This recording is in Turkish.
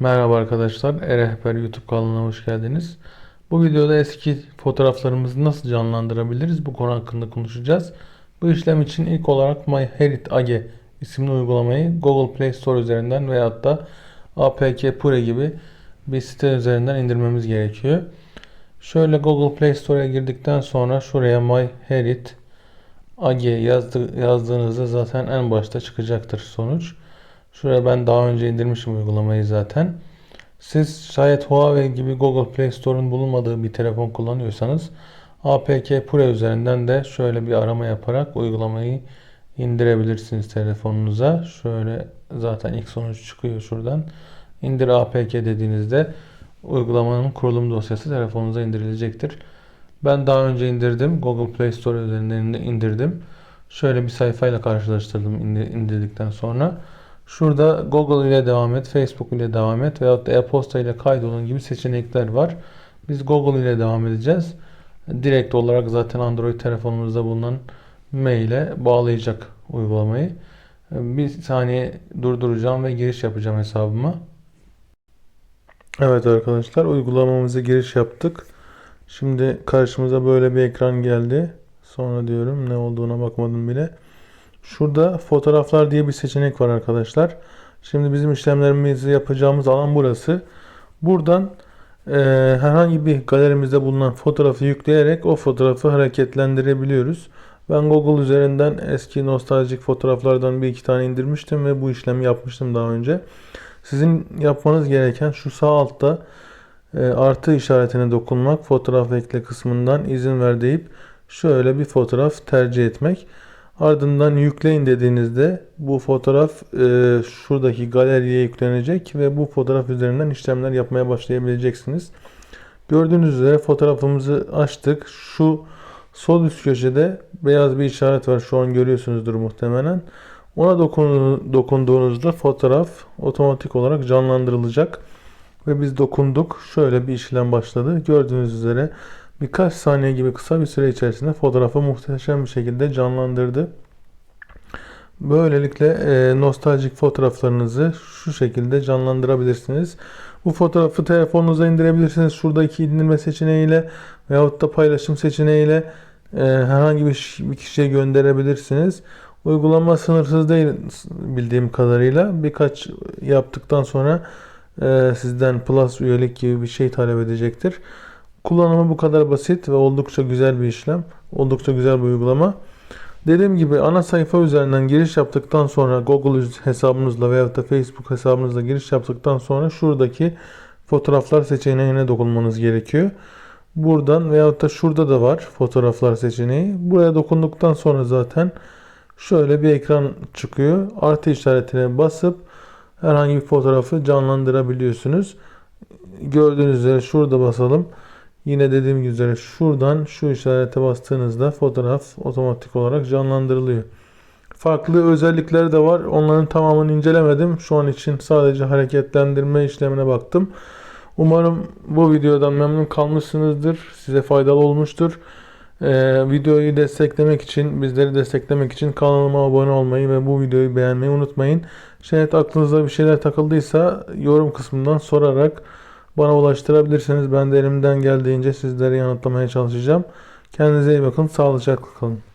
Merhaba arkadaşlar, E-Rehber YouTube kanalına hoş geldiniz. Bu videoda eski fotoğraflarımızı nasıl canlandırabiliriz bu konu hakkında konuşacağız. Bu işlem için ilk olarak MyHeritage isimli uygulamayı Google Play Store üzerinden veyahut da APK Pure gibi bir site üzerinden indirmemiz gerekiyor. Şöyle Google Play Store'a girdikten sonra şuraya MyHeritage yazdı, yazdığınızda zaten en başta çıkacaktır sonuç. Şuraya ben daha önce indirmişim uygulamayı zaten. Siz şayet Huawei gibi Google Play Store'un bulunmadığı bir telefon kullanıyorsanız APK Pure üzerinden de şöyle bir arama yaparak uygulamayı indirebilirsiniz telefonunuza. Şöyle zaten ilk sonuç çıkıyor şuradan. İndir APK dediğinizde uygulamanın kurulum dosyası telefonunuza indirilecektir. Ben daha önce indirdim. Google Play Store üzerinden indirdim. Şöyle bir sayfayla karşılaştırdım indirdikten sonra. Şurada Google ile devam et, Facebook ile devam et veyahut da e-posta ile kaydolun gibi seçenekler var. Biz Google ile devam edeceğiz. Direkt olarak zaten Android telefonumuzda bulunan maile bağlayacak uygulamayı. Bir saniye durduracağım ve giriş yapacağım hesabıma. Evet arkadaşlar uygulamamıza giriş yaptık. Şimdi karşımıza böyle bir ekran geldi. Sonra diyorum ne olduğuna bakmadım bile. Şurada fotoğraflar diye bir seçenek var arkadaşlar. Şimdi bizim işlemlerimizi yapacağımız alan burası. Buradan e, herhangi bir galerimizde bulunan fotoğrafı yükleyerek o fotoğrafı hareketlendirebiliyoruz. Ben Google üzerinden eski nostaljik fotoğraflardan bir iki tane indirmiştim ve bu işlemi yapmıştım daha önce. Sizin yapmanız gereken şu sağ altta e, artı işaretine dokunmak, fotoğraf ekle kısmından izin ver deyip şöyle bir fotoğraf tercih etmek. Ardından yükleyin dediğinizde bu fotoğraf e, şuradaki galeriye yüklenecek ve bu fotoğraf üzerinden işlemler yapmaya başlayabileceksiniz. Gördüğünüz üzere fotoğrafımızı açtık. Şu sol üst köşede beyaz bir işaret var. Şu an görüyorsunuzdur muhtemelen. Ona dokun, dokunduğunuzda fotoğraf otomatik olarak canlandırılacak. Ve biz dokunduk. Şöyle bir işlem başladı. Gördüğünüz üzere birkaç saniye gibi kısa bir süre içerisinde fotoğrafı muhteşem bir şekilde canlandırdı. Böylelikle e, nostaljik fotoğraflarınızı şu şekilde canlandırabilirsiniz. Bu fotoğrafı telefonunuza indirebilirsiniz. Şuradaki indirme seçeneğiyle veyahut da paylaşım seçeneğiyle e, herhangi bir, bir kişiye gönderebilirsiniz. Uygulama sınırsız değil bildiğim kadarıyla. Birkaç yaptıktan sonra e, sizden Plus üyelik gibi bir şey talep edecektir. Kullanımı bu kadar basit ve oldukça güzel bir işlem. Oldukça güzel bir uygulama. Dediğim gibi ana sayfa üzerinden giriş yaptıktan sonra Google hesabınızla veya da Facebook hesabınızla giriş yaptıktan sonra şuradaki fotoğraflar seçeneğine dokunmanız gerekiyor. Buradan veyahut da şurada da var fotoğraflar seçeneği. Buraya dokunduktan sonra zaten şöyle bir ekran çıkıyor. Artı işaretine basıp herhangi bir fotoğrafı canlandırabiliyorsunuz. Gördüğünüz üzere şurada basalım. Yine dediğim üzere şuradan şu işarete bastığınızda fotoğraf otomatik olarak canlandırılıyor. Farklı özellikleri de var. Onların tamamını incelemedim. Şu an için sadece hareketlendirme işlemine baktım. Umarım bu videodan memnun kalmışsınızdır. Size faydalı olmuştur. Ee, videoyu desteklemek için, bizleri desteklemek için kanalıma abone olmayı ve bu videoyu beğenmeyi unutmayın. Şayet aklınıza bir şeyler takıldıysa yorum kısmından sorarak bana ulaştırabilirsiniz. Ben de elimden geldiğince sizlere yanıtlamaya çalışacağım. Kendinize iyi bakın. Sağlıcakla kalın.